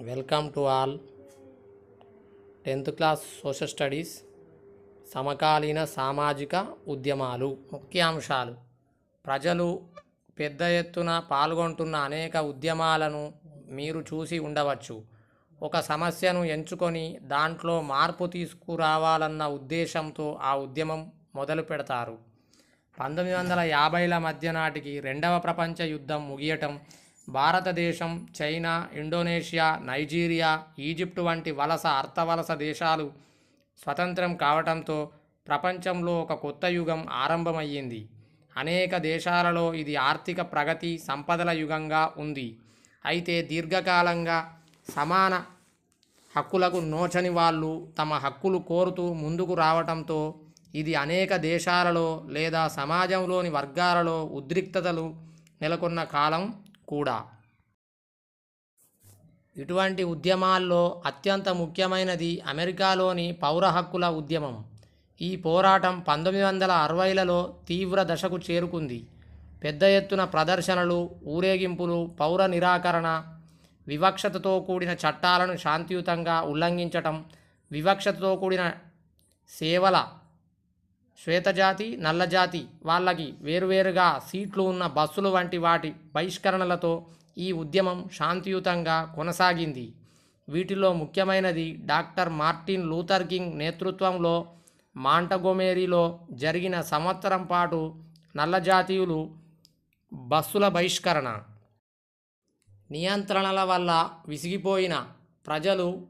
Welcome to all. Tenth class social studies సమకాలీన సామాజిక ఉద్యమాలు ముఖ్యాంశాలు. ప్రజలు పెద్ద ఎత్తున పాల్గొంటున్న అనేక ఉద్యమాలను మీరు చూసి ఉండవచ్చు. ఒక సమస్యను ఎంచుకొని దాంట్లో మార్పు తీసుకురావాలన్న ఉద్దేశంతో ఆ ఉద్యమం మొదలు పెడతారు. పంతొమ్మిది వందల యాభైల మధ్య నాటికి రెండవ ప్రపంచ యుద్ధం ముగియటం భారతదేశం చైనా ఇండోనేషియా నైజీరియా ఈజిప్ట్ వంటి వలస అర్థవలస దేశాలు స్వతంత్రం కావటంతో ప్రపంచంలో ఒక కొత్త యుగం ఆరంభమయ్యింది. అనేక దేశాలలో ఇది ఆర్థిక ప్రగతి సంపదల యుగంగా ఉంది. అయితే దీర్ఘకాలంగా సమాన హక్కులకు నోచని వాళ్ళు తమ హక్కులు కోరుతూ ముందుకు రావటంతో ఇది అనేక దేశాలలో లేదా సమాజంలోని వర్గాలలో ఉద్రిక్తతలు నెలకొన్న కాలం కూడా. ఇటువంటి ఉద్యమాల్లో అత్యంత ముఖ్యమైనది అమెరికాలోని పౌర హక్కుల ఉద్యమం. ఈ పోరాటం పంతొమ్మిది వందల అరవైలలో తీవ్ర దశకు చేరుకుంది. పెద్ద ఎత్తున ప్రదర్శనలు ఊరేగింపులు పౌర నిరాకరణ వివక్షతతో కూడిన చట్టాలను శాంతియుతంగా ఉల్లంఘించటం వివక్షతతో కూడిన సేవల శ్వేతజాతి నల్లజాతి వాళ్ళకి వేరువేరుగా సీట్లు ఉన్న బస్సులు వంటి వాటి బహిష్కరణలతో ఈ ఉద్యమం శాంతియుతంగా కొనసాగింది. వీటిలో ముఖ్యమైనది డాక్టర్ మార్టిన్ లూథర్ కింగ్ నేతృత్వంలో మాంటగోమేరీలో జరిగిన సంవత్సరం పాటు నల్లజాతీయులు బస్సుల బహిష్కరణ. నియంత్రణల వల్ల విసిగిపోయిన ప్రజలు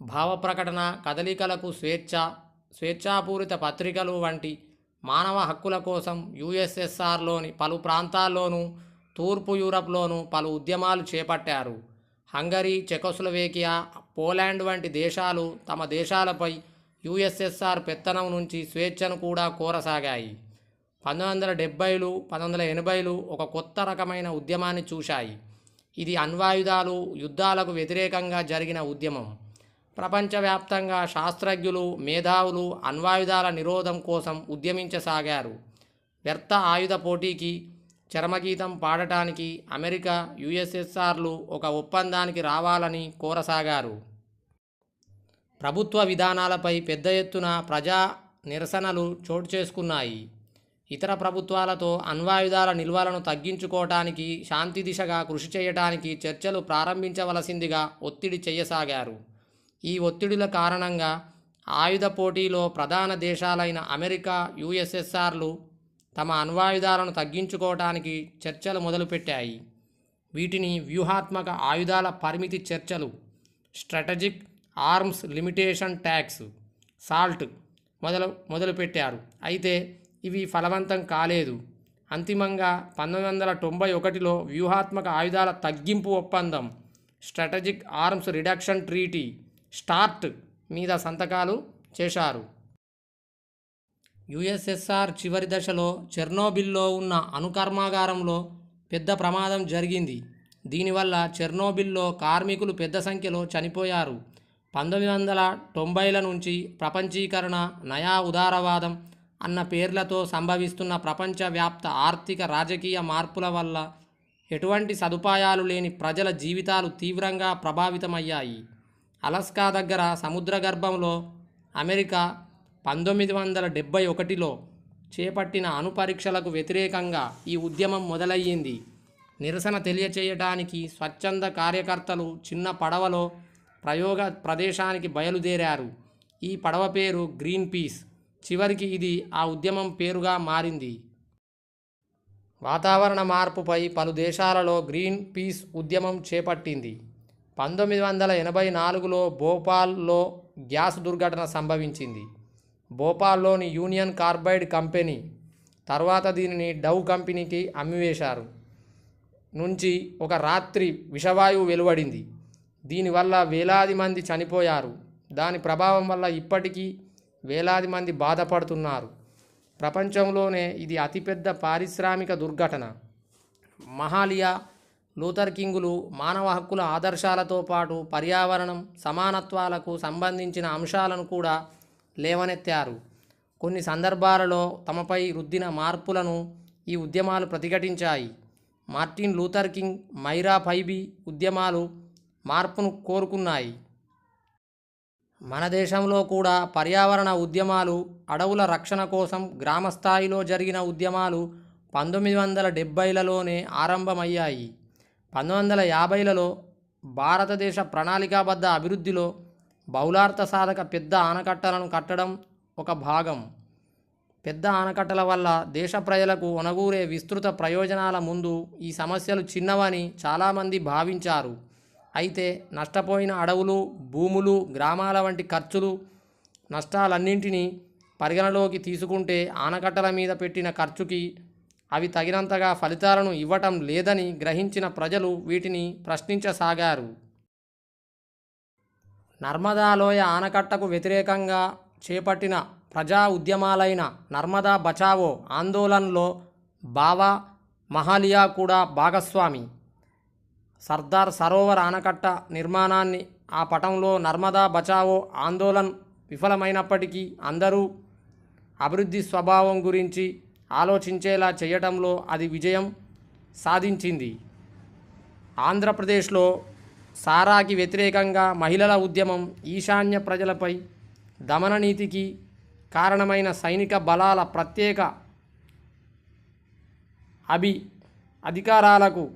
భావప్రకటన కదలికలకు స్వేచ్ఛ స్వేచ్ఛాపూరిత పత్రికలు వంటి మానవ హక్కుల కోసం యుఎస్ఎస్ఆర్లోని పలు ప్రాంతాల్లోనూ తూర్పు యూరప్లోనూ పలు ఉద్యమాలు చేపట్టారు. హంగరీ చెకోస్లవేకియా పోలాండ్ వంటి దేశాలు తమ దేశాలపై యుఎస్ఎస్ఆర్ పెత్తనం నుంచి స్వేచ్ఛను కూడా కోరసాగాయి. పంతొమ్మిది వందల డెబ్బైలు పంతొమ్మిది వందల ఎనభైలు ఒక కొత్త రకమైన ఉద్యమాన్ని చూశాయి. ఇది అణ్వాయుధాలు యుద్ధాలకు వ్యతిరేకంగా జరిగిన ఉద్యమం. ప్రపంచవ్యాప్తంగా శాస్త్రజ్ఞులు మేధావులు అణ్వాయుధాల నిరోధం కోసం ఉద్యమించసాగారు. వ్యర్థ ఆయుధ పోటీకి చరమగీతం పాడటానికి అమెరికా యుఎస్ఎస్ఆర్లు ఒక ఒప్పందానికి రావాలని కోరసాగారు. ప్రభుత్వ విధానాలపై పెద్ద ఎత్తున ప్రజా నిరసనలు చోటు చేసుకున్నాయి. ఇతర ప్రభుత్వాలతో అణ్వాయుధాల నిల్వలను తగ్గించుకోవటానికి శాంతి దిశగా కృషి చేయటానికి చర్చలు ప్రారంభించవలసిందిగా ఒత్తిడి చేయసాగారు. ఈ ఒత్తిడిల కారణంగా ఆయుధ పోటీలో ప్రధాన దేశాలైన అమెరికా యుఎస్ఎస్ఆర్లు తమ అణ్వాయుధాలను తగ్గించుకోవటానికి చర్చలు మొదలుపెట్టాయి. వీటిని వ్యూహాత్మక ఆయుధాల పరిమితి చర్చలు strategic arms limitation talks SALT మొదలు మొదలుపెట్టారు. అయితే ఇవి ఫలవంతం కాలేదు. అంతిమంగా పంతొమ్మిది వందల తొంభై ఒకటిలో వ్యూహాత్మక ఆయుధాల తగ్గింపు ఒప్పందం strategic arms reduction treaty START మీద సంతకాలు చేశారు. యుఎస్ఎస్ఆర్ చివరి దశలో చెర్నోబిల్లో ఉన్న అణుకర్మాగారంలో పెద్ద ప్రమాదం జరిగింది. దీనివల్ల చెర్నోబిల్లో కార్మికులు పెద్ద సంఖ్యలో చనిపోయారు. పంతొమ్మిది వందల తొంభైల నుంచి ప్రపంచీకరణ నయా ఉదారవాదం అన్న పేర్లతో సంభవిస్తున్న ప్రపంచవ్యాప్త ఆర్థిక రాజకీయ మార్పుల వల్ల ఎటువంటి సదుపాయాలు లేని ప్రజల జీవితాలు తీవ్రంగా ప్రభావితమయ్యాయి. అలస్కా దగ్గర సముద్ర గర్భంలో అమెరికా పంతొమ్మిది వందల డెబ్భై ఒకటిలో చేపట్టిన అణు పరీక్షలకు వ్యతిరేకంగా ఈ ఉద్యమం మొదలయ్యింది. నిరసన తెలియచేయడానికి స్వచ్ఛంద కార్యకర్తలు చిన్న పడవలో ప్రయోగ ప్రదేశానికి బయలుదేరారు. ఈ పడవ పేరు గ్రీన్ పీస్. చివరికి ఇది ఆ ఉద్యమం పేరుగా మారింది. వాతావరణ మార్పుపై పలు దేశాలలో గ్రీన్ పీస్ ఉద్యమం చేపట్టింది. పంతొమ్మిది వందల ఎనభై నాలుగులో భోపాల్లో గ్యాస్ దుర్ఘటన సంభవించింది. భోపాల్లోని యూనియన్ కార్బైడ్ కంపెనీ తర్వాత దీనిని డవ్ కంపెనీకి అమ్మివేశారు. నుంచి ఒక రాత్రి విషవాయువు వెలువడింది. దీనివల్ల వేలాది మంది చనిపోయారు. దాని ప్రభావం వల్ల ఇప్పటికీ వేలాది మంది బాధపడుతున్నారు. ప్రపంచంలోనే ఇది అతిపెద్ద పారిశ్రామిక దుర్ఘటన. మహాలియా లూథర్ కింగులు మానవ హక్కుల ఆదర్శాలతో పాటు పర్యావరణం సమానత్వాలకు సంబంధించిన అంశాలను కూడా లేవనెత్తారు. కొన్ని సందర్భాలలో తమపై రుద్దిన మార్పులను ఈ ఉద్యమాలు ప్రతిఘటించాయి. Martin Luther King Meira Paibi ఉద్యమాలు మార్పును కోరుకున్నాయి. మన దేశంలో కూడా పర్యావరణ ఉద్యమాలు అడవుల రక్షణ కోసం గ్రామ స్థాయిలో జరిగిన ఉద్యమాలు పంతొమ్మిది వందల డెబ్భైలలోనే ఆరంభమయ్యాయి. పంతొమ్మిది వందల యాభైలలో భారతదేశ ప్రణాళికాబద్ధ అభివృద్ధిలో బహుళార్థ సాధక పెద్ద ఆనకట్టలను కట్టడం ఒక భాగం. పెద్ద ఆనకట్టల వల్ల దేశ ప్రజలకు ఒనగూరే విస్తృత ప్రయోజనాల ముందు ఈ సమస్యలు చిన్నవని చాలామంది భావించారు. అయితే నష్టపోయిన అడవులు భూములు గ్రామాల వంటి ఖర్చులు నష్టాలన్నింటినీ పరిగణలోకి తీసుకుంటే ఆనకట్టల మీద పెట్టిన ఖర్చుకి అవి తగినంతగా ఫలితాలను ఇవ్వటం లేదని గ్రహించిన ప్రజలు వీటిని ప్రశ్నించసాగారు. నర్మదాలోయ ఆనకట్టకు వ్యతిరేకంగా చేపట్టిన ప్రజా ఉద్యమాలైన నర్మదా బచావో ఆందోళనలో బావా మహాలియా కూడా భాగస్వామి. సర్దార్ సరోవర్ ఆనకట్ట నిర్మాణాన్ని ఆ పటంలో నర్మదా బచావో ఆందోళన్ విఫలమైనప్పటికీ అందరూ అభివృద్ధి స్వభావం గురించి ఆలోచించేలా చేయటంలో అది విజయం సాధించింది. ఆంధ్రప్రదేశ్లో సారాకి వ్యతిరేకంగా మహిళల ఉద్యమం ఈశాన్య ప్రజలపై దమన నీతికి కారణమైన సైనిక బలాల ప్రత్యేక అభి అధికారాలకు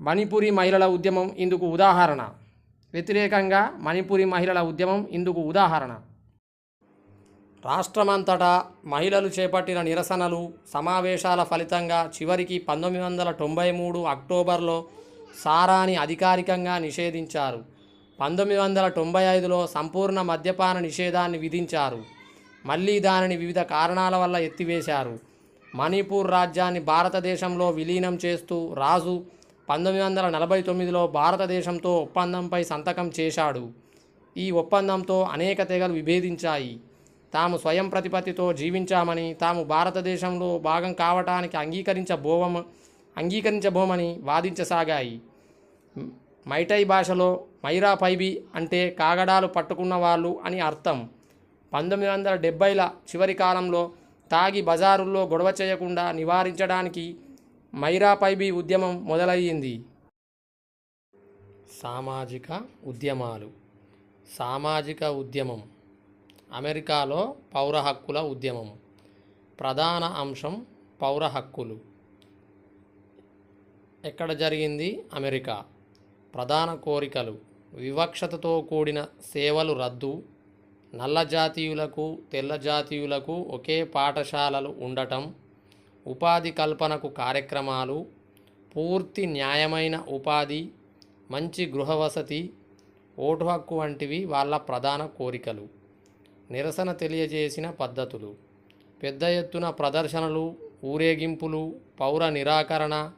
మణిపురి మహిళల ఉద్యమం ఇందుకు ఉదాహరణ. వ్యతిరేకంగా మణిపురి మహిళల ఉద్యమం ఇందుకు ఉదాహరణ. రాష్ట్రమంతటా మహిళలు చేపట్టిన నిరసనలు సమావేశాల ఫలితంగా చివరికి పంతొమ్మిది వందల తొంభై మూడు అక్టోబర్లో సారాని అధికారికంగా నిషేధించారు. పంతొమ్మిది వందల తొంభై ఐదులో సంపూర్ణ మద్యపాన నిషేధాన్ని విధించారు. మళ్ళీ దానిని వివిధ కారణాల వల్ల ఎత్తివేశారు. మణిపూర్ రాజ్యాన్ని భారతదేశంలో విలీనం చేస్తూ రాజు పంతొమ్మిది వందల నలభై తొమ్మిదిలో భారతదేశంతో ఒప్పందంపై సంతకం చేశాడు. ఈ ఒప్పందంతో అనేక తెగలు విభేదించాయి. తాము స్వయం ప్రతిపత్తితో జీవించామని తాము భారతదేశంలో భాగం కావటానికి అంగీకరించబోవం అంగీకరించబోమని వాదించసాగాయి. మైటై భాషలో మైరా పైబి అంటే కాగడాలు పట్టుకున్న వాళ్ళు అని అర్థం. పంతొమ్మిది వందల డెబ్బైల చివరి కాలంలో తాగి బజారుల్లో గొడవ చేయకుండా నివారించడానికి మైరా పైబి ఉద్యమం మొదలయ్యింది. సామాజిక ఉద్యమాలు. సామాజిక ఉద్యమం. అమెరికాలో పౌర హక్కుల ఉద్యమం. ప్రధాన అంశం పౌర హక్కులు. ఎక్కడ జరిగింది? అమెరికా. ప్రధాన కోరికలు. వివక్షతతో కూడిన సేవలు రద్దు. నల్ల జాతీయులకు తెల్ల జాతీయులకు ఒకే పాఠశాలలు ఉండటం. ఉపాధి కల్పనకు కార్యక్రమాలు. పూర్తి న్యాయమైన ఉపాధి. మంచి గృహవసతి. ఓటు హక్కు వంటివి వాళ్ళ ప్రధాన కోరికలు. నిరసన తెలియజేసిన పద్ధతులు. పెద్ద ఎత్తున ప్రదర్శనలు ఊరేగింపులు పౌర నిరాకరణ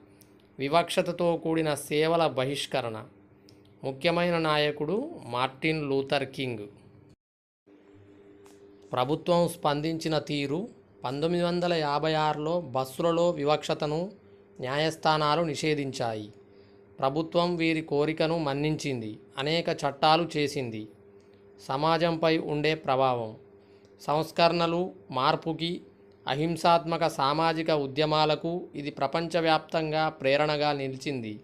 వివక్షతతో కూడిన సేవల బహిష్కరణ. ముఖ్యమైన నాయకుడు మార్టిన్ లూథర్ కింగ్. ప్రభుత్వం స్పందించిన తీరు పంతొమ్మిది వందల యాభై ఆరులో బస్సులలో వివక్షతను న్యాయస్థానాలు నిషేధించాయి. ప్రభుత్వం వీరి కోరికను మన్నించింది అనేక చట్టాలు చేసింది. సమాజంపై ఉండే ప్రభావం. సంస్కరణలు మార్పుకి అహింసాత్మక సామాజిక ఉద్యమాలకు ఇది ప్రపంచవ్యాప్తంగా ప్రేరణగా నిలిచింది.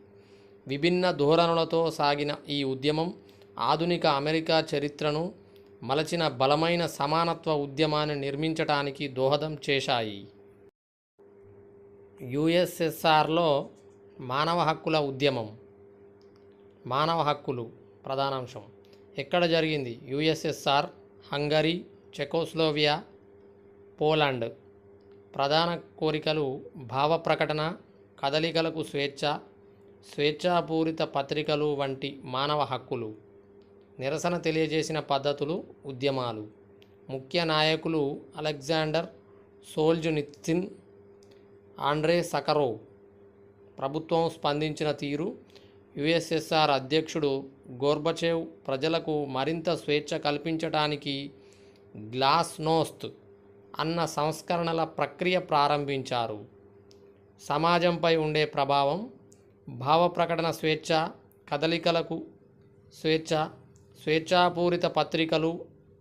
విభిన్న ధోరణులతో సాగిన ఈ ఉద్యమం ఆధునిక అమెరికా చరిత్రను మలచిన బలమైన సమానత్వ ఉద్యమాన్ని నిర్మించటానికి దోహదం చేశాయి. యుఎస్ఎస్ఆర్లో మానవ హక్కుల ఉద్యమం. మానవ హక్కులు ప్రధానాంశం. ఎక్కడ జరిగింది? USSR Hungary Czechoslovakia Poland. ప్రధాన కోరికలు భావ ప్రకటన కదలికలకు స్వేచ్ఛ స్వేచ్ఛాపూరిత పత్రికలు వంటి మానవ హక్కులు. నిరసన తెలియజేసిన పద్ధతులు ఉద్యమాలు. ముఖ్య నాయకులు అలెగ్జాండర్ సోల్జునిత్సిన్ ఆండ్రే సకరో ప్రభుత్వం స్పందించిన తీరు యుఎస్ఎస్ఆర్ అధ్యక్షుడు గోర్బచేవ్ ప్రజలకు మరింత స్వేచ్ఛ కల్పించటానికి గ్లాస్నోస్త్ అన్న సంస్కరణల ప్రక్రియ ప్రారంభించారు. సమాజంపై ఉండే ప్రభావం భావ ప్రకటన స్వేచ్ఛ కదలికలకు స్వేచ్ఛ స్వేచ్ఛాపూరిత పత్రికలు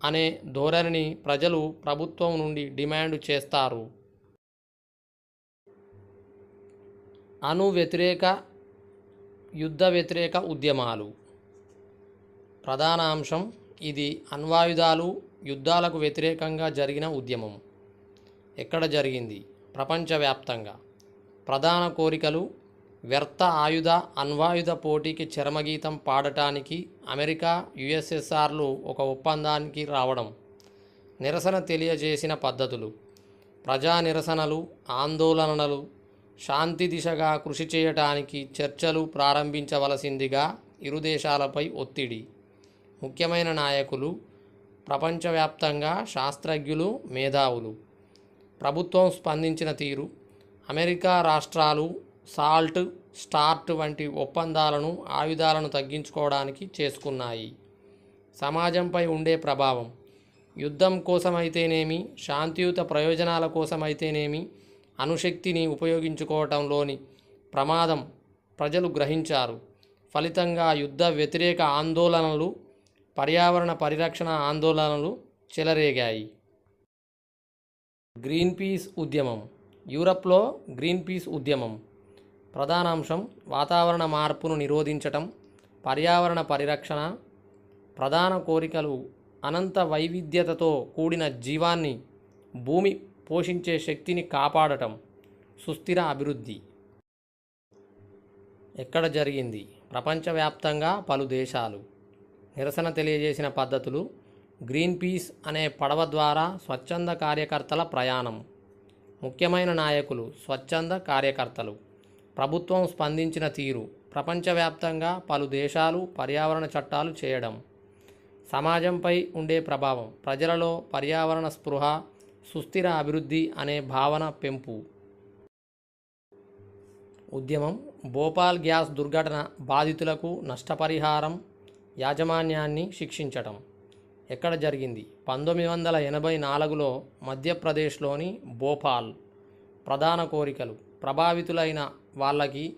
అనే ధోరణిని ప్రజలు ప్రభుత్వం నుండి డిమాండ్ చేస్తారు. అణు వ్యతిరేక యుద్ధ వ్యతిరేక ఉద్యమాలు. ప్రధాన అంశం ఇది అణ్వాయుధాలు యుద్ధాలకు వ్యతిరేకంగా జరిగిన ఉద్యమం. ఎక్కడ జరిగింది? ప్రపంచవ్యాప్తంగా. ప్రధాన కోరికలు వ్యర్థ ఆయుధ అణ్వాయుధ పోటీకి చరమగీతం పాడటానికి అమెరికా యుఎస్ఎస్ఆర్లు ఒక ఒప్పందానికి రావడం. నిరసన తెలియజేసిన పద్ధతులు. ప్రజా నిరసనలు ఆందోళనలు శాంతి దిశగా కృషి చేయటానికి చర్చలు ప్రారంభించవలసిందిగా ఇరు దేశాలపై ఒత్తిడి. ముఖ్యమైన నాయకులు ప్రపంచవ్యాప్తంగా శాస్త్రజ్ఞులు మేధావులు. ప్రభుత్వం స్పందించిన తీరు అమెరికా రాష్ట్రాలు సాల్ట్ స్టార్ట్ వంటి ఒప్పందాలను ఆయుధాలను తగ్గించుకోవడానికి చేసుకున్నాయి. సమాజంపై ఉండే ప్రభావం యుద్ధం కోసమైతేనేమి శాంతియుత ప్రయోజనాల కోసమైతేనేమి అణుశక్తిని ఉపయోగించుకోవటంలోని ప్రమాదం ప్రజలు గ్రహించారు. ఫలితంగా యుద్ధ వ్యతిరేక ఆందోళనలు పర్యావరణ పరిరక్షణ ఆందోళనలు చెలరేగాయి. గ్రీన్ పీస్ ఉద్యమం. యూరప్లో గ్రీన్ పీస్ ఉద్యమం. ప్రధాన అంశం వాతావరణ మార్పును నిరోధించటం పర్యావరణ పరిరక్షణ ప్రధాన కోరికలు అనంత వైవిధ్యతతో కూడిన జీవాన్ని భూమి పోషించే శక్తిని కాపాడటం సుస్థిర అభివృద్ధి. ఎక్కడ జరిగింది? ప్రపంచవ్యాప్తంగా పలు దేశాలు. నిరసన తెలియజేసిన పద్ధతులు గ్రీన్ పీస్ అనే పడవ ద్వారా స్వచ్ఛంద కార్యకర్తల ప్రయాణం. ముఖ్యమైన నాయకులు స్వచ్ఛంద కార్యకర్తలు. ప్రభుత్వం స్పందించిన తీరు ప్రపంచవ్యాప్తంగా పలు దేశాలు పర్యావరణ చట్టాలు చేయడం. సమాజంపై ఉండే ప్రభావం ప్రజలలో పర్యావరణ స్పృహ సుస్థిర అభివృద్ధి అనే భావన పెంపు. ఉద్యమం భోపాల్ గ్యాస్ దుర్ఘటన బాధితులకు నష్టపరిహారం యాజమాన్యాన్ని శిక్షించటం. ఎక్కడ జరిగింది? పంతొమ్మిది వందల ఎనభై నాలుగులో మధ్యప్రదేశ్లోని భోపాల్. ప్రధాన కోరికలు. ప్రభావితులైన వాళ్ళకి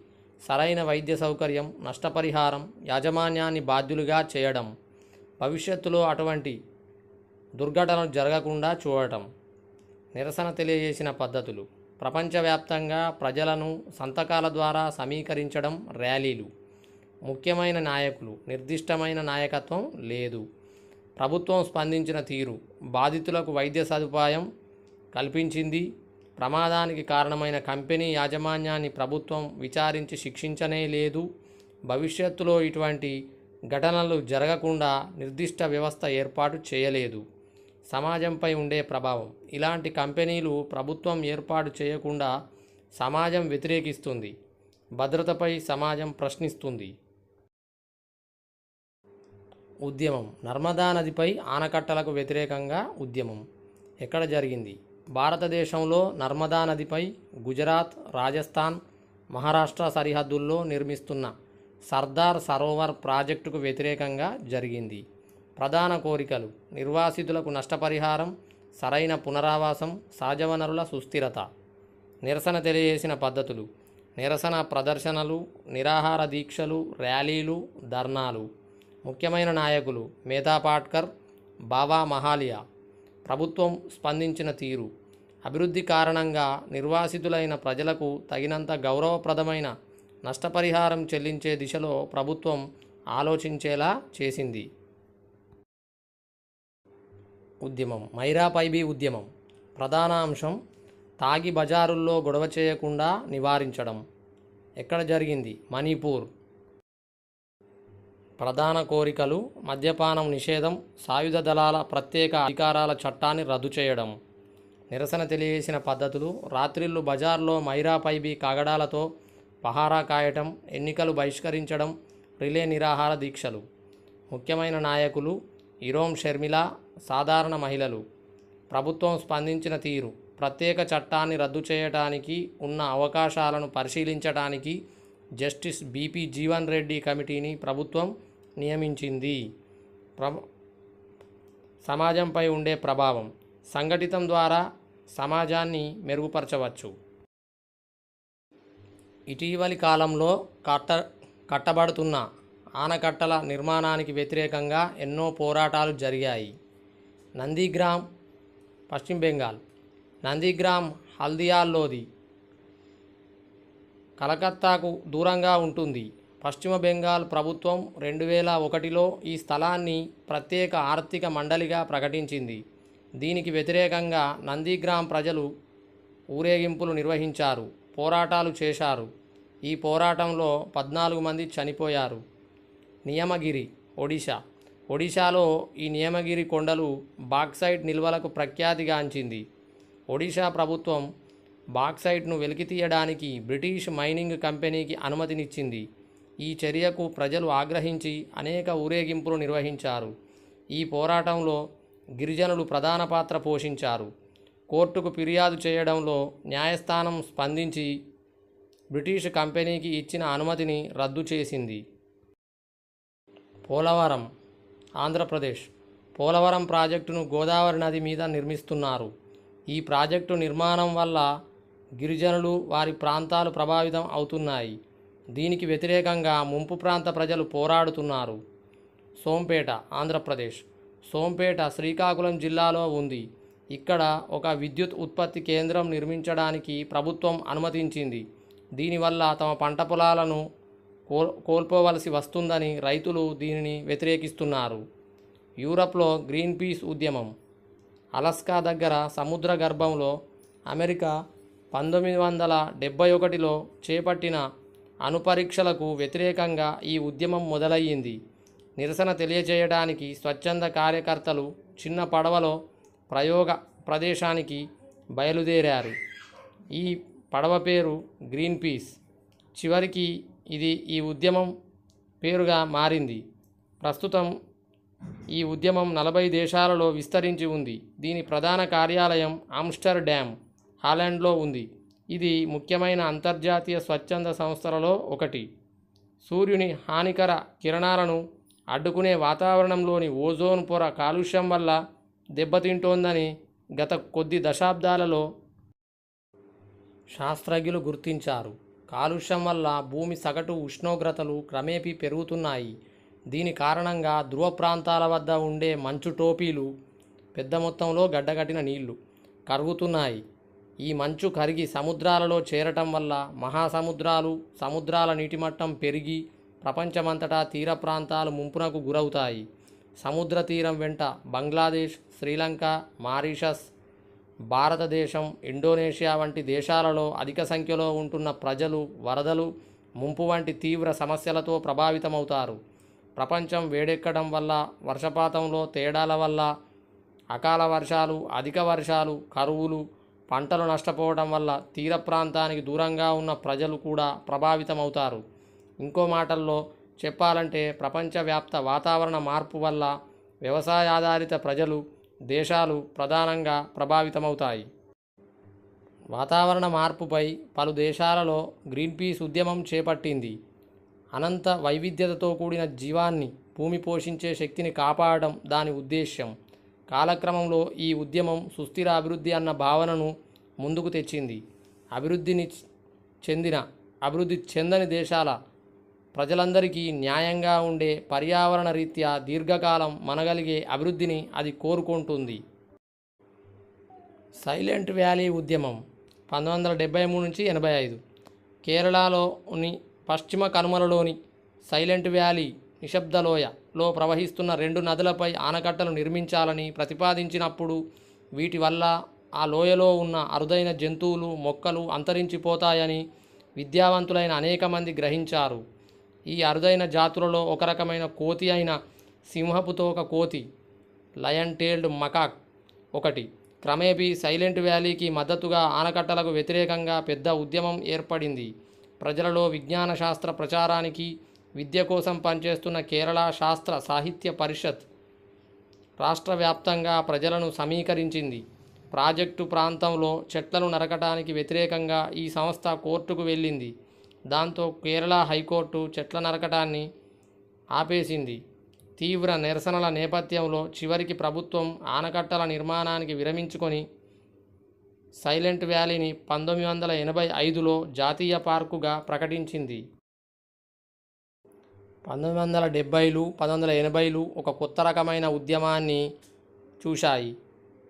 సరైన వైద్య సౌకర్యం నష్టపరిహారం యాజమాన్యాన్ని బాధ్యులుగా చేయడం. భవిష్యత్తులో అటువంటి దుర్ఘటనలు జరగకుండా చూడటం. నిరసన తెలియజేసిన పద్ధతులు. ప్రపంచవ్యాప్తంగా ప్రజలను సంతకాల ద్వారా సమీకరించడం ర్యాలీలు. ముఖ్యమైన నాయకులు నిర్దిష్టమైన నాయకత్వం లేదు. ప్రభుత్వం స్పందించిన తీరు బాధితులకు వైద్య సదుపాయం కల్పించింది. ప్రమాదానికి కారణమైన కంపెనీ యాజమాన్యాన్ని ప్రభుత్వం విచారించి శిక్షించనే లేదు. భవిష్యత్తులో ఇటువంటి ఘటనలు జరగకుండా నిర్దిష్ట వ్యవస్థ ఏర్పాటు చేయలేదు. సమాజంపై ఉండే ప్రభావం. ఇలాంటి కంపెనీలు ప్రభుత్వం ఏర్పాటు చేయకుండా సమాజం వ్యతిరేకిస్తుంది. భద్రతపై సమాజం ప్రశ్నిస్తుంది. ఉద్యమం. నర్మదా నదిపై ఆనకట్టలకు వ్యతిరేకంగా ఉద్యమం. ఎక్కడ జరిగింది? భారతదేశంలో నర్మదా నదిపై గుజరాత్ రాజస్థాన్ మహారాష్ట్ర సరిహద్దుల్లో నిర్మిస్తున్న సర్దార్ సరోవర్ ప్రాజెక్టుకు వ్యతిరేకంగా జరిగింది. ప్రధాన కోరికలు. నిర్వాసితులకు నష్టపరిహారం సరైన పునరావాసం సహజ వనరుల సుస్థిరత. నిరసన తెలియజేసిన పద్ధతులు. నిరసన ప్రదర్శనలు నిరాహార దీక్షలు ర్యాలీలు ధర్నాలు. ముఖ్యమైన నాయకులు మేధా పాట్కర్ బాబా మహాలియా. ప్రభుత్వం స్పందించిన తీరు. అభివృద్ధి కారణంగా నిర్వాసితులైన ప్రజలకు తగినంత గౌరవప్రదమైన నష్టపరిహారం చెల్లించే దిశలో ప్రభుత్వం ఆలోచించేలా చేసింది. ఉద్యమం మైరా పైబీ ఉద్యమం. ప్రధాన అంశం తాగి బజారుల్లో గొడవ చేయకుండా నివారించడం. ఎక్కడ జరిగింది? మణిపూర్. ప్రధాన కోరికలు మద్యపానం నిషేధం సాయుధ దళాల ప్రత్యేక అధికారాల చట్టాన్ని రద్దు చేయడం. నిరసన తెలియజేసిన పద్ధతులు రాత్రిళ్ళు బజార్లో మైరా పైబీ కాగడాలతో పహారా కాయటం ఎన్నికలు బహిష్కరించడం రిలే నిరాహార దీక్షలు. ముఖ్యమైన నాయకులు ఇరోమ్ షర్మిల సాధారణ మహిళలు ప్రభుత్వం స్పందించిన తీరు ప్రత్యేక చట్టాన్ని రద్దు చేయటానికి ఉన్న అవకాశాలను పరిశీలించడానికి జస్టిస్ బీపీ జీవన్ రెడ్డి కమిటీని ప్రభుత్వం నియమించింది. ప్ర సమాజంపై ఉండే ప్రభావం సంఘటితం ద్వారా సమాజాన్ని మెరుగుపరచవచ్చు. ఇటీవలి కాలంలో కట్ట కట్టబడుతున్న ఆనకట్టల నిర్మాణానికి వ్యతిరేకంగా ఎన్నో పోరాటాలు జరిగాయి. నందిగ్రామ్ పశ్చిమ బెంగాల్. నందిగ్రామ్ హల్దియాల్లోది కలకత్తాకు దూరంగా ఉంటుంది. పశ్చిమ బెంగాల్ ప్రభుత్వం రెండు వేల ఒకటిలో ఈ స్థలాన్ని ప్రత్యేక ఆర్థిక మండలిగా ప్రకటించింది. దీనికి వ్యతిరేకంగా నందిగ్రామ్ ప్రజలు ఊరేగింపులు నిర్వహించారు పోరాటాలు చేశారు. ఈ పోరాటంలో పద్నాలుగు మంది చనిపోయారు. నియమగిరి ఒడిశా. ఒడిశాలో ఈ నియమగిరి కొండలు బాక్సైట్ నిల్వలకు ప్రఖ్యాతిగాంచింది ఒడిశా ప్రభుత్వం బాక్సైట్ను వెలికితీయడానికి బ్రిటిష్ మైనింగ్ కంపెనీకి అనుమతినిచ్చింది. ఈ చర్యకు ప్రజలు ఆగ్రహించి అనేక ఊరేగింపులు నిర్వహించారు. ఈ పోరాటంలో గిరిజనులు ప్రధాన పాత్ర పోషించారు. కోర్టుకు ఫిర్యాదు చేయడంలో న్యాయస్థానం స్పందించి బ్రిటిష్ కంపెనీకి ఇచ్చిన అనుమతిని రద్దు చేసింది. పోలవరం ఆంధ్రప్రదేశ్. పోలవరం ప్రాజెక్టును గోదావరి నది మీద నిర్మిస్తున్నారు. ఈ ప్రాజెక్టు నిర్మాణం వల్ల గిరిజనులు వారి ప్రాంతాలు ప్రభావితం అవుతున్నాయి. దీనికి వ్యతిరేకంగా ముంపు ప్రాంత ప్రజలు పోరాడుతున్నారు. సోంపేట ఆంధ్రప్రదేశ్. సోంపేట శ్రీకాకుళం జిల్లాలో ఉంది. ఇక్కడ ఒక విద్యుత్ ఉత్పత్తి కేంద్రం నిర్మించడానికి ప్రభుత్వం అనుమతించింది. దీనివల్ల తమ పంట పొలాలను కోల్ కోల్పోవలసి వస్తుందని రైతులు దీనిని వ్యతిరేకిస్తున్నారు. యూరప్లో గ్రీన్ పీస్ ఉద్యమం. అలస్కా దగ్గర సముద్ర గర్భంలో అమెరికా పంతొమ్మిది వందల డెబ్బై ఒకటిలో చేపట్టిన అణుపరీక్షలకు వ్యతిరేకంగా ఈ ఉద్యమం మొదలయ్యింది. నిరసన తెలియజేయడానికి స్వచ్ఛంద కార్యకర్తలు చిన్న పడవలో ప్రయోగ ప్రదేశానికి బయలుదేరారు. ఈ పడవ పేరు గ్రీన్ పీస్. చివరికి ఇది ఈ ఉద్యమం పేరుగా మారింది. ప్రస్తుతం ఈ ఉద్యమం నలభై దేశాలలో విస్తరించి ఉంది. దీని ప్రధాన కార్యాలయం ఆమ్స్టర్ డ్యామ్ హాలాండ్లో ఉంది. ఇది ముఖ్యమైన అంతర్జాతీయ స్వచ్ఛంద సంస్థలలో ఒకటి. సూర్యుని హానికర కిరణాలను అడ్డుకునే వాతావరణంలోని ఓజోన్ పొర కాలుష్యం వల్ల దెబ్బతింటోందని గత కొద్ది దశాబ్దాలలో శాస్త్రజ్ఞులు గుర్తించారు. కాలుష్యం వల్ల భూమి సగటు ఉష్ణోగ్రతలు క్రమేపీ పెరుగుతున్నాయి. దీని కారణంగా ధ్రువ ప్రాంతాల వద్ద ఉండే మంచు టోపీలు పెద్ద మొత్తంలో గడ్డగట్టిన నీళ్ళు కరుగుతున్నాయి. ఈ మంచు కరిగి సముద్రాలలో చేరటం వల్ల మహాసముద్రాలు సముద్రాల నీటి మట్టం పెరిగి ప్రపంచమంతటా తీర ప్రాంతాలు ముంపునకు గురవుతాయి. సముద్ర తీరం వెంట బంగ్లాదేశ్ శ్రీలంక మారిషస్ భారతదేశం ఇండోనేషియా వంటి దేశాలలో అధిక సంఖ్యలో ఉంటున్న ప్రజలు వరదలు ముంపు వంటి తీవ్ర సమస్యలతో ప్రభావితమవుతారు. ప్రపంచం వేడెక్కడం వల్ల వర్షపాతంలో తేడాల వల్ల అకాల వర్షాలు అధిక వర్షాలు కరువులు పంటలు నష్టపోవడం వల్ల తీర ప్రాంతానికి దూరంగా ఉన్న ప్రజలు కూడా ప్రభావితమవుతారు. ఇంకో మాటల్లో చెప్పాలంటే ప్రపంచవ్యాప్త వాతావరణ మార్పు వల్ల వ్యవసాయ ఆధారిత ప్రజలు దేశాలు ప్రధానంగా ప్రభావితమవుతాయి. వాతావరణ మార్పుపై పలు దేశాలలో గ్రీన్ పీస్ ఉద్యమం చేపట్టింది. అనంత వైవిధ్యతతో కూడిన జీవాన్ని భూమి పోషించే శక్తిని కాపాడడం దాని ఉద్దేశ్యం. కాలక్రమంలో ఈ ఉద్యమం సుస్థిర అభివృద్ధి అన్న భావనను ముందుకు తెచ్చింది. అభివృద్ధిని చెందిన అభివృద్ధి చెందని దేశాల ప్రజలందరికీ న్యాయంగా ఉండే పర్యావరణ రీత్యా దీర్ఘకాలం మనగలిగే అభివృద్ధిని అది కోరుకుంటుంది. సైలెంట్ వ్యాలీ ఉద్యమం పంతొమ్మిది వందల డెబ్బై మూడు నుంచి ఎనభై ఐదు. కేరళలోని పశ్చిమ కనుమలలోని సైలెంట్ వ్యాలీ నిశ్శబ్దలోయలో ప్రవహిస్తున్న రెండు నదులపై ఆనకట్టలు నిర్మించాలని ప్రతిపాదించినప్పుడు వీటి వల్ల ఆ లోయలో ఉన్న అరుదైన జంతువులు మొక్కలు అంతరించిపోతాయని విద్యావంతులైన అనేక మంది గ్రహించారు. ఈ అరుదైన జాతులలో ఒక రకమైన కోతి అయిన సింహపుతో ఒక కోతి లయన్ టేల్డ్ మకాక్ ఒకటి. క్రమేపీ సైలెంట్ వ్యాలీకి మద్దతుగా ఆనకట్టలకు వ్యతిరేకంగా పెద్ద ఉద్యమం ఏర్పడింది. ప్రజలలో విజ్ఞాన శాస్త్ర ప్రచారానికి విద్య కోసం పనిచేస్తున్న కేరళ శాస్త్ర సాహిత్య పరిషత్ రాష్ట్ర వ్యాప్తంగా ప్రజలను సమీకరించింది. ప్రాజెక్టు ప్రాంతంలో చెట్లను నరకటానికి వ్యతిరేకంగా ఈ సంస్థ కోర్టుకు వెళ్ళింది. దాంతో కేరళ హైకోర్టు చెట్ల నరకటాన్ని ఆపేసింది. తీవ్ర నిరసనల నేపథ్యంలో చివరికి ప్రభుత్వం ఆనకట్టల నిర్మాణానికి విరమించుకొని సైలెంట్ వ్యాలీని పంతొమ్మిది వందల ఎనభై ఐదులో జాతీయ పార్కుగా ప్రకటించింది. పంతొమ్మిది వందల డెబ్బైలు పంతొమ్మిది వందల ఎనభైలు ఒక కొత్త రకమైన ఉద్యమాన్ని చూశాయి.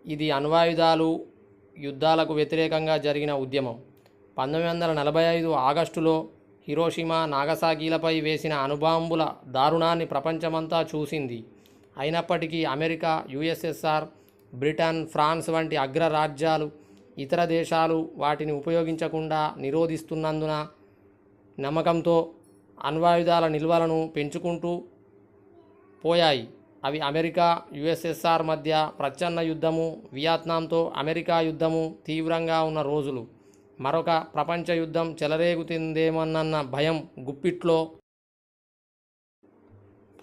ఇది అణ్వాయుధాలు యుద్ధాలకు వ్యతిరేకంగా జరిగిన ఉద్యమం. పంతొమ్మిది వందల నలభై ఐదు ఆగస్టులో హిరోషిమా నాగసాకీలపై వేసిన అణుబాంబుల దారుణాన్ని ప్రపంచమంతా చూసింది. అయినప్పటికీ అమెరికా యుఎస్ఎస్ఆర్ బ్రిటన్ ఫ్రాన్స్ వంటి అగ్రరాజ్యాలు ఇతర దేశాలు వాటిని ఉపయోగించకుండా నిరోధిస్తున్నందున నమ్మకంతో అణ్వాయుధాల నిల్వలను పెంచుకుంటూ పోయాయి. అవి అమెరికా యుఎస్ఎస్ఆర్ మధ్య ప్రచ్ఛన్న యుద్ధము వియత్నాంతో అమెరికా యుద్ధము తీవ్రంగా ఉన్న రోజులు. మరొక ప్రపంచ యుద్ధం చెలరేగుతుందేమోనన్న భయం గుప్పిట్లో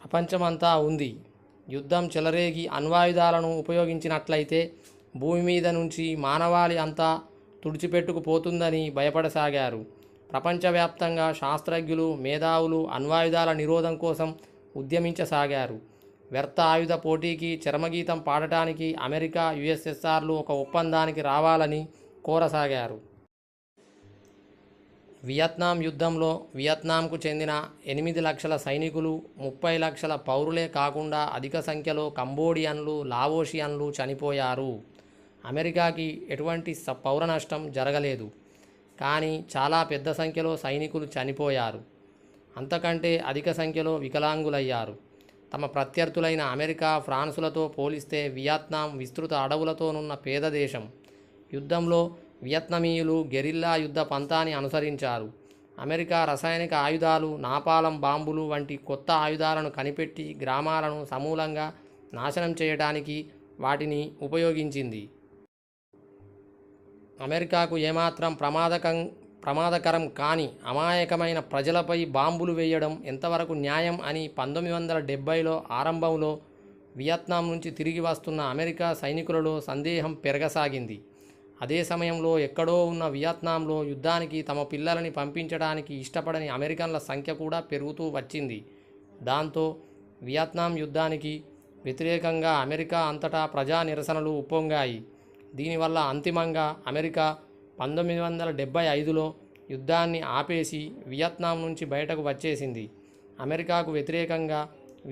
ప్రపంచమంతా ఉంది. యుద్ధం చెలరేగి అణ్వాయుధాలను ఉపయోగించినట్లయితే భూమి మీద నుంచి మానవాళి అంతా తుడిచిపెట్టుకుపోతుందని భయపడసాగారు. ప్రపంచవ్యాప్తంగా శాస్త్రజ్ఞులు మేధావులు అణ్వాయుధాల నిరోధం కోసం ఉద్యమించసాగారు. వ్యర్థ ఆయుధ పోటీకి చరమగీతం పాడటానికి అమెరికా యుఎస్ఎస్ఆర్లు ఒక ఒప్పందానికి రావాలని కోరసాగారు. వియత్నాం యుద్ధంలో వియత్నాంకు చెందిన ఎనిమిది లక్షల సైనికులు ముప్పై లక్షల పౌరులే కాకుండా అధిక సంఖ్యలో కంబోడియన్లు లావోషియన్లు చనిపోయారు. అమెరికాకి ఎటువంటి స- పౌర నష్టం జరగలేదు. కానీ చాలా పెద్ద సంఖ్యలో సైనికులు చనిపోయారు. అంతకంటే అధిక సంఖ్యలో వికలాంగులయ్యారు. తమ ప్రత్యర్థులైన అమెరికా ఫ్రాన్సులతో పోలిస్తే వియత్నాం విస్తృత అడవులతోనున్న పేద దేశం. యుద్ధంలో వియత్నమీయులు గెరిల్లా యుద్ధ పంతాన్ని అనుసరించారు. అమెరికా రసాయనిక ఆయుధాలు నాపాలం బాంబులు వంటి కొత్త ఆయుధాలను కనిపెట్టి గ్రామాలను సమూలంగా నాశనం చేయడానికి వాటిని ఉపయోగించింది. అమెరికాకు ఏమాత్రం ప్రమాదకం ప్రమాదకరం కాని అమాయకమైన ప్రజలపై బాంబులు వేయడం ఎంతవరకు న్యాయం అని పంతొమ్మిది వందల డెబ్బైలో ఆరంభంలో వియత్నాం నుంచి తిరిగి వస్తున్న అమెరికా సైనికులలో సందేహం పెరగసాగింది. అదే సమయంలో ఎక్కడో ఉన్న వియత్నాంలో యుద్ధానికి తమ పిల్లలని పంపించడానికి ఇష్టపడని అమెరికన్ల సంఖ్య కూడా పెరుగుతూ వచ్చింది. దాంతో వియత్నాం యుద్ధానికి వ్యతిరేకంగా అమెరికా అంతటా ప్రజా నిరసనలు ఉప్పొంగాయి. దీనివల్ల అంతిమంగా అమెరికా పంతొమ్మిది వందల డెబ్భై ఐదులో యుద్ధాన్ని ఆపేసి వియత్నాం నుంచి బయటకు వచ్చేసింది. అమెరికాకు వ్యతిరేకంగా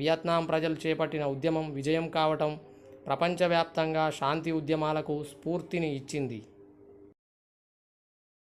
వియత్నాం ప్రజలు చేపట్టిన ఉద్యమం విజయం కావటం ప్రపంచవ్యాప్తంగా శాంతి ఉద్యమాలకు స్ఫూర్తిని ఇచ్చింది.